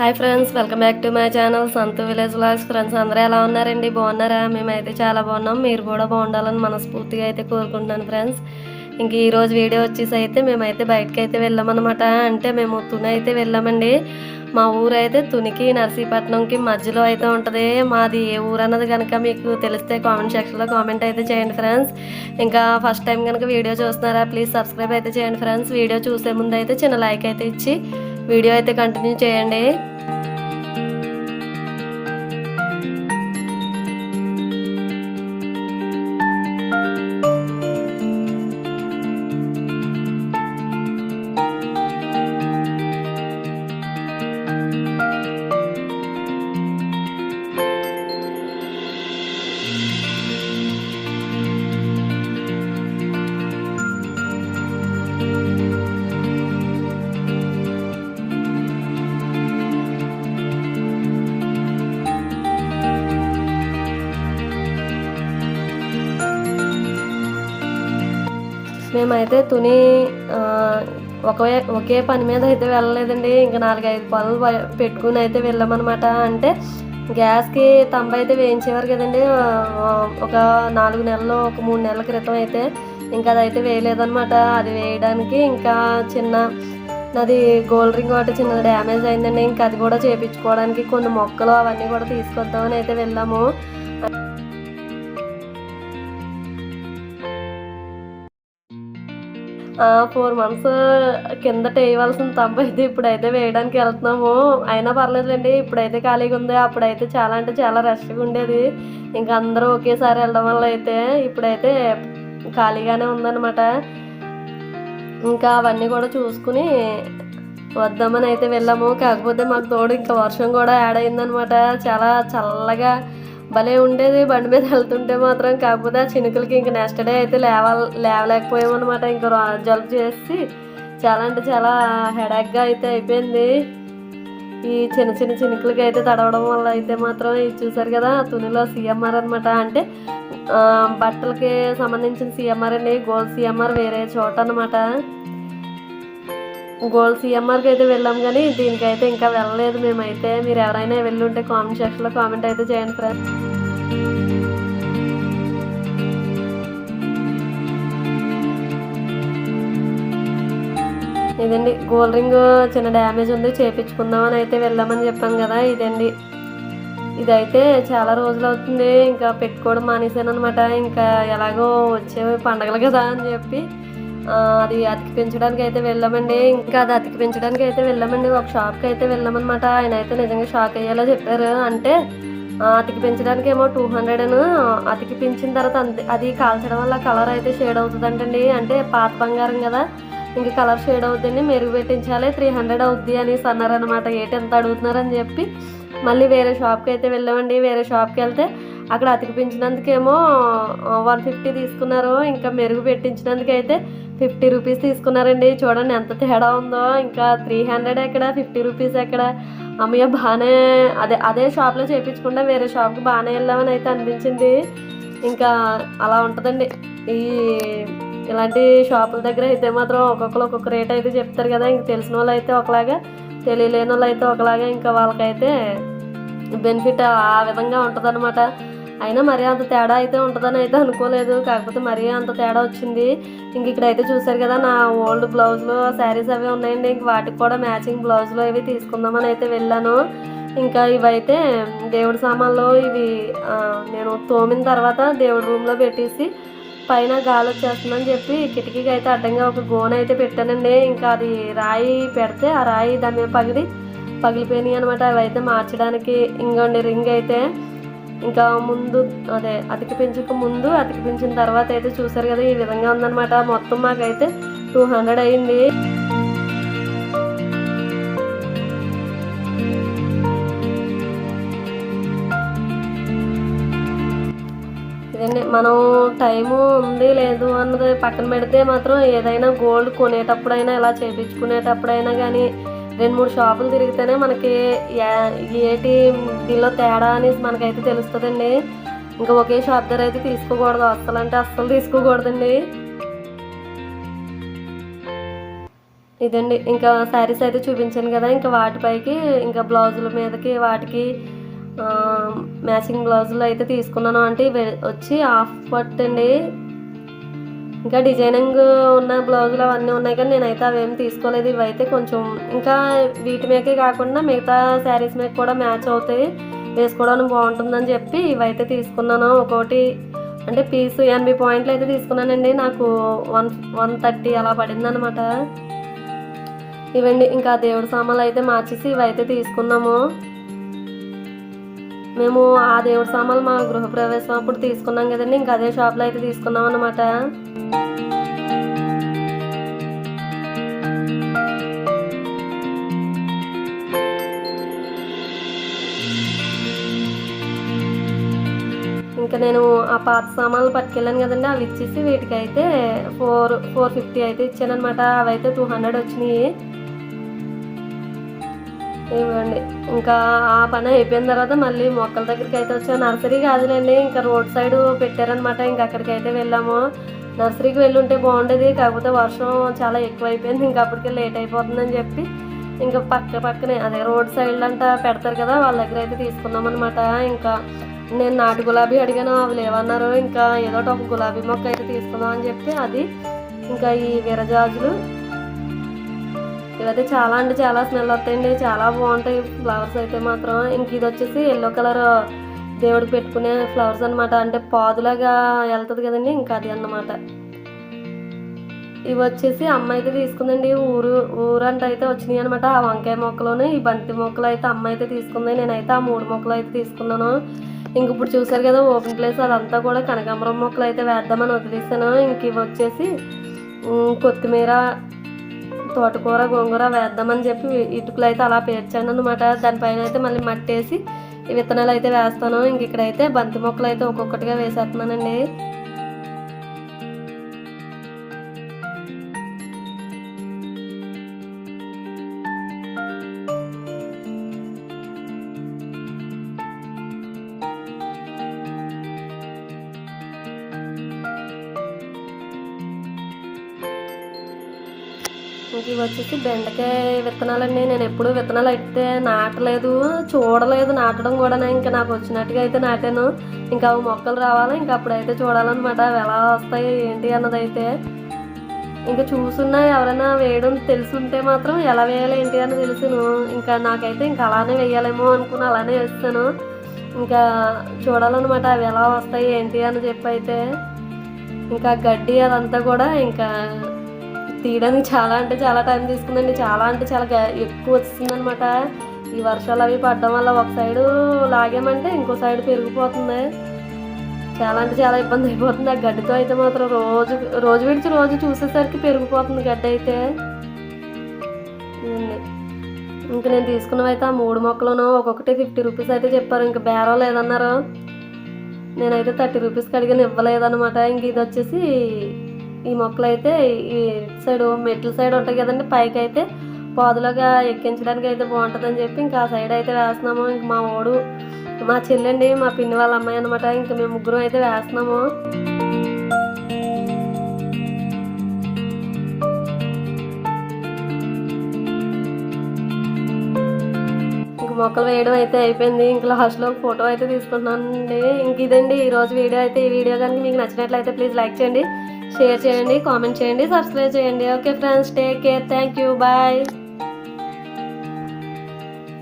Hi friends welcome back to my channel Santhu village vlogs friends అందరూ ఎలా ఉన్నారండి? బాగున్నారా? మేమైతే చాలా బాగున్నాం. మీరు కూడా బాగుండాలని మనస్ఫూర్తిగా అయితే కోరుకుంటున్నాను ఫ్రెండ్స్ ఇంక ఈరోజు వీడియో వచ్చేసి అయితే మేమైతే బయటకు అయితే వెళ్ళామన్నమాట. అంటే మేము తుని అయితే వెళ్ళామండి. మా ఊరు అయితే తునికి నర్సీపట్నంకి మధ్యలో అయితే ఉంటుంది. మాది ఏ ఊరు అన్నది కనుక మీకు తెలిస్తే కామెంట్ సెక్షన్లో కామెంట్ అయితే చేయండి ఫ్రెండ్స్ ఇంకా ఫస్ట్ టైం కనుక వీడియో చూస్తున్నారా ప్లీజ్ సబ్స్క్రైబ్ అయితే చేయండి ఫ్రెండ్స్ వీడియో చూసే ముందు అయితే చిన్న లైక్ అయితే ఇచ్చి వీడియో అయితే కంటిన్యూ చేయండి. మేమైతే తుని ఒకే ఒకే పని మీద అయితే వెళ్ళలేదండి. ఇంకా నాలుగైదు పనులు పెట్టుకుని అయితే వెళ్ళామన్నమాట. అంటే గ్యాస్కి తంబ అయితే వేయించేవారు కదండి. ఒక నాలుగు నెలలు ఒక మూడు నెలల క్రితం అయితే ఇంకా అదైతే వేయలేదన్నమాట. అది వేయడానికి ఇంకా చిన్న నాది గోల్డ్ రింగ్ ఒకటి చిన్న డ్యామేజ్ అయిందండి. ఇంకా అది కూడా చేపించుకోవడానికి కొన్ని మొక్కలు అవన్నీ కూడా తీసుకొద్దామని అయితే వెళ్ళాము. ఫోర్ మంత్స్ కిందట వేయవలసిన తప్ప అయితే ఇప్పుడైతే వేయడానికి వెళ్తున్నాము. అయినా పర్లేదులేండి ఇప్పుడైతే ఖాళీగా ఉంది అప్పుడైతే చాలా అంటే చాలా రష్గా ఉండేది. ఇంకా అందరూ ఒకేసారి వెళ్ళడం వల్ల అయితే ఇప్పుడైతే ఖాళీగానే ఉందన్నమాట. ఇంకా అవన్నీ కూడా చూసుకుని వద్దామని అయితే వెళ్ళాము. కాకపోతే మాకు తోడు ఇంకా వర్షం కూడా యాడ్ అయిందనమాట చాలా చల్లగా భలే ఉండేది బండి మీద వెళ్తుంటే మాత్రం. కాకపోతే ఆ చినుకులకి ఇంక నెక్స్ట్ డే అయితే లేవ లేవలేకపోయామన్నమాట. ఇంకా రా- జలుబు చేసి చాలా అంటే చాలా హెడాక్గా అయితే అయిపోయింది. ఈ చిన్న చిన్న చినుకులకి అయితే తడవడం వల్ల అయితే మాత్రం ఇది చూసారు కదా తునిలో సిఎంఆర్ అనమాట అంటే బట్టలకి సంబంధించిన సీఎంఆర్ అండి గోల్డ్ సీఎంఆర్ వేరే చోట అనమాట గోల్డ్ సిఎంఆర్కి అయితే వెళ్ళాం కానీ దీనికైతే ఇంకా వెళ్ళలేదు మేమైతే. మీరు ఎవరైనా వెళ్ళుంటే కామెంట్ సెక్షన్లో కామెంట్ అయితే చేయండి ఫ్రెండ్స్ ఇదండి గోల్డ్ రింగ్ చిన్న డ్యామేజ్ ఉంది చేపించుకుందామని అయితే వెళ్ళామని చెప్పాను కదా ఇదండి. ఇదైతే చాలా రోజులు అవుతుంది ఇంకా పెట్టుకోవడం మానేశాను అనమాట ఇంకా ఎలాగో వచ్చే పండగలు కదా అని చెప్పి అది అతికి పెంచడానికి అయితే వెళ్ళామండి. ఇంకా అది అతికి పెంచడానికి అయితే వెళ్ళామండి. ఒక షాప్కి అయితే వెళ్ళామన్నమాట. ఆయన అయితే నిజంగా షాక్ అయ్యేలా చెప్పారు. అంటే అతికి పెంచడానికి ఏమో టూ హండ్రెడ్ అని అతికి పెంచిన తర్వాత అంతే. అది కాల్చడం వల్ల కలర్ అయితే షేడ్ అవుతుందంటండి. అంటే పాత బంగారం కదా ఇంకా కలర్ షేడ్ అవుతుంది మెరుగు పెట్టించాలి త్రీ హండ్రెడ్ అవుద్ది అనేసి అన్నారనమాట ఏంటి ఎంత అడుగుతున్నారని చెప్పి మళ్ళీ వేరే షాప్కి అయితే వెళ్ళామండి. వేరే షాప్కి వెళ్తే అక్కడ అతికి పెంచినందుకేమో వన్ ఫిఫ్టీ తీసుకున్నారు ఇంకా మెరుగు పెట్టించినందుకైతే ఫిఫ్టీ రూపీస్ తీసుకున్నారండి. చూడండి ఎంత తేడా ఉందో ఇంకా త్రీ హండ్రెడ్ ఎక్కడ ఫిఫ్టీ రూపీస్ ఎక్కడ. అమ్మయ్య బాగానే అదే అదే షాప్లో చేయించకుండా వేరే షాప్కి బాగానే వెళ్ళామని అయితే అనిపించింది. ఇంకా అలా ఉంటుందండి. ఈ ఇలాంటి షాపుల దగ్గర అయితే మాత్రం ఒక్కొక్కరు ఒక్కొక్క రేట్ అయితే చెప్తారు కదా. ఇంక తెలిసిన వాళ్ళు అయితే ఒకలాగా తెలియలేని వాళ్ళు అయితే ఒకలాగా ఇంకా వాళ్ళకైతే బెనిఫిట్ ఆ విధంగా ఉంటుందన్నమాట. అయినా మరీ అంత తేడా అయితే ఉంటుందని అయితే అనుకోలేదు. కాకపోతే మరీ అంత తేడా వచ్చింది. ఇంక ఇక్కడైతే చూసారు కదా నా ఓల్డ్ బ్లౌజ్లు శారీస్ అవి ఉన్నాయండి. ఇంక వాటికి కూడా మ్యాచింగ్ బ్లౌజ్లు అవి తీసుకుందామని అయితే వెళ్ళాను. ఇంకా ఇవైతే దేవుడి సామాన్లు ఇవి నేను తోమిన తర్వాత దేవుడి రూమ్లో పెట్టేసి పైన గాలి వచ్చేస్తుందని చెప్పి కిటికీకి అయితే అడ్డంగా ఒక గోన అయితే పెట్టానండి. ఇంకా అది రాయి పెడితే ఆ రాయి దాని మీద పగిలి పగిలిపోయినాయి అనమాట అవి అయితే మార్చడానికి. ఇంకోండి రింగ్ అయితే ఇంకా ముందు అదే అతికి పెంచక ముందు అతికి పెంచిన తర్వాత అయితే చూసారు కదా ఈ విధంగా ఉందన్నమాట. మొత్తం మాకైతే టూ హండ్రెడ్ అయింది. ఇదండి మనం టైము ఉంది లేదు అన్నది పక్కన పెడితే మాత్రం ఏదైనా గోల్డ్ కొనేటప్పుడైనా ఇలా చేపించుకునేటప్పుడైనా కానీ రెండు మూడు షాపులు తిరిగితేనే మనకి ఏటి దీనిలో తేడా అనేసి మనకైతే తెలుస్తుందండి. ఇంకా ఒకే షాప్ దగ్గర అయితే తీసుకోకూడదు. అస్సలు అంటే అస్సలు తీసుకోకూడదండి. ఇదండి. ఇంకా శారీస్ అయితే చూపించాను కదా. ఇంకా వాటిపైకి ఇంకా బ్లౌజుల మీదకి వాటికి మ్యాచింగ్ బ్లౌజులు అయితే తీసుకున్నాను. అంటే వచ్చి హాఫ్ పట్ అండి. ఇంకా డిజైనింగ్ ఉన్న బ్లౌజులు అవన్నీ ఉన్నాయి కానీ నేనైతే అవేం తీసుకోలేదు. ఇవైతే కొంచెం ఇంకా వీటి మీదకే కాకుండా మిగతా శారీస్ మీద కూడా మ్యాచ్ అవుతాయి. వేసుకోవడానికి బాగుంటుందని చెప్పి ఇవైతే తీసుకున్నాను. ఒక్కోటి అంటే పీసు ఎనభై పాయింట్లు అయితే తీసుకున్నానండి. నాకు వన్ వన్ థర్టీ అలా పడింది అనమాట ఇవండి ఇంకా దేవుడి సామాన్లు అయితే మార్చేసి ఇవైతే తీసుకున్నాము. మేము ఆ దేవుడి సామాన్లు మా గృహప్రవేశం అప్పుడు తీసుకున్నాం కదండి. ఇంకా అదే షాప్లో అయితే తీసుకున్నాం అనమాట ఇంకా నేను ఆ పాత సామాన్లు పట్టుకెళ్ళాను కదండి. అవి ఇచ్చేసి వీటికి అయితే ఫోర్ ఫోర్ ఫిఫ్టీ అయితే ఇచ్చానమాట అవైతే అవి అయితే టూ హండ్రెడ్ వచ్చినాయి. ఇవ్వండి. ఇంకా ఆ పని అయిపోయిన తర్వాత మళ్ళీ మొక్కల దగ్గరికి అయితే వచ్చాము నర్సరీ కాదులేండి ఇంకా రోడ్ సైడ్ పెట్టారనమాట ఇంకా అక్కడికి అయితే వెళ్ళాము. నర్సరీకి వెళ్ళి ఉంటే బాగుండేది కాకపోతే వర్షం చాలా ఎక్కువ అయిపోయింది ఇంకా అప్పటికే లేట్ అయిపోతుందని చెప్పి ఇంకా పక్క పక్కనే అదే రోడ్ సైడ్ అంతా పెడతారు కదా వాళ్ళ దగ్గర అయితే తీసుకున్నాం అనమాట ఇంకా నేను నాటు గులాబీ అడిగాను అవి లేవన్నారు ఇంకా ఏదో ఒకటి ఒక గులాబీ మొక్క అయితే తీసుకుందాం అని చెప్పి అది ఇంకా ఈ విరజాజులు ఇవైతే చాలా అంటే చాలా స్మెల్ వస్తాయండి. చాలా బాగుంటాయి. ఫ్లవర్స్ అయితే మాత్రం ఇంక ఇది వచ్చేసి ఎల్లో కలర్ దేవుడికి పెట్టుకునే ఫ్లవర్స్ అన్నమాట. అంటే పాదులాగా వెళ్తుంది కదండి ఇంకా అది అన్నమాట. ఇవి వచ్చేసి అమ్మ అయితే తీసుకుందండి. ఊరు ఊరంట అయితే వచ్చినాయి అనమాట ఆ వంకాయ మొక్కలోనే ఈ బంతి మొక్కలు అయితే అమ్మ అయితే తీసుకుంది. నేనైతే ఆ మూడు మొక్కలు అయితే తీసుకున్నాను. ఇంక ఇప్పుడు చూసారు కదా ఓపెన్ ప్లేస్ అదంతా కూడా కనకాంబరం మొక్కలు అయితే వేద్దామని వదిలేసాను. ఇంక ఇవి వచ్చేసి కొత్తిమీర తోటకూర గోంగూర వేద్దామని చెప్పి ఇటుకలు అయితే అలా పేర్చాను అనమాట దానిపైన అయితే మళ్ళీ మట్టి వేసి విత్తనాలు అయితే వేస్తాను. ఇంక ఇక్కడైతే బంతి మొక్కలు అయితే ఒక్కొక్కటిగా వేసేస్తున్నానండి. ఇవి వచ్చేసి బెండకాయ విత్తనాలండి. నేను ఎప్పుడూ విత్తనాలు అయితే నాటలేదు చూడలేదు. నాటడం కూడా ఇంకా నాకు వచ్చినట్టుగా అయితే నాటాను. ఇంకా అవి మొక్కలు రావాలి ఇంకా అప్పుడైతే చూడాలన్నమాట. అవి ఎలా వస్తాయి ఏంటి అన్నదైతే. ఇంకా చూసున్నా ఎవరైనా వేయడం తెలుసుంటే మాత్రం ఎలా వేయాలి ఏంటి అని తెలుసును. ఇంకా నాకైతే ఇంకా అలానే వేయాలేమో అనుకుని అలానే వేస్తాను. ఇంకా చూడాలన్నమాట అవి ఎలా వస్తాయి ఏంటి అని చెప్పి అయితే. ఇంకా గడ్డి అదంతా కూడా ఇంకా తీయడానికి చాలా అంటే చాలా టైం తీసుకుందండి. చాలా అంటే చాలా ఎక్కువ ఎక్కువ వచ్చిందనమాట ఈ వర్షాలు అవి పడడం వల్ల ఒక సైడు లాగామంటే ఇంకో సైడ్ పెరిగిపోతుంది. చాలా అంటే చాలా ఇబ్బంది అయిపోతుంది. ఆ గడ్డితో అయితే మాత్రం రోజు రోజు విడిచి రోజు చూసేసరికి పెరిగిపోతుంది గడ్డి అయితే. ఇంక నేను తీసుకున్నవి అయితే ఆ మూడు మొక్కలను ఒక్కొక్కటి ఫిఫ్టీ రూపీస్ అయితే చెప్పారు. ఇంకా బేరం లేదన్నారు. నేనైతే థర్టీ రూపీస్కి అడిగిన ఇవ్వలేదన్నమాట. ఇంక ఇది వచ్చేసి ఈ మొక్కలు అయితే ఈ సైడ్ మెట్ల సైడ్ ఉంటాయి కదండి పైకి అయితే పాదులాగా ఎక్కించడానికి అయితే బాగుంటుందని చెప్పి ఇంకా ఆ సైడ్ అయితే వేస్తున్నాము. ఇంక మా ఓడు మా చెల్లండి మా పిన్ని వాళ్ళ అమ్మాయి అనమాట ఇంకా మేము ముగ్గురం అయితే వేస్తున్నాము. ఇంక మొక్కలు వేయడం అయితే అయిపోయింది. ఇంక లాస్ట్లో ఫోటో అయితే తీసుకుంటున్నానండి. ఇంక ఇదండి ఈరోజు వీడియో. అయితే ఈ వీడియో కనుక మీకు నచ్చినట్లయితే ప్లీజ్ లైక్ చేయండి. షేర్ చేయండి కామెంట్ చేయండి సబ్స్క్రైబ్ చేయండి. Okay friends take care. Thank you. Bye.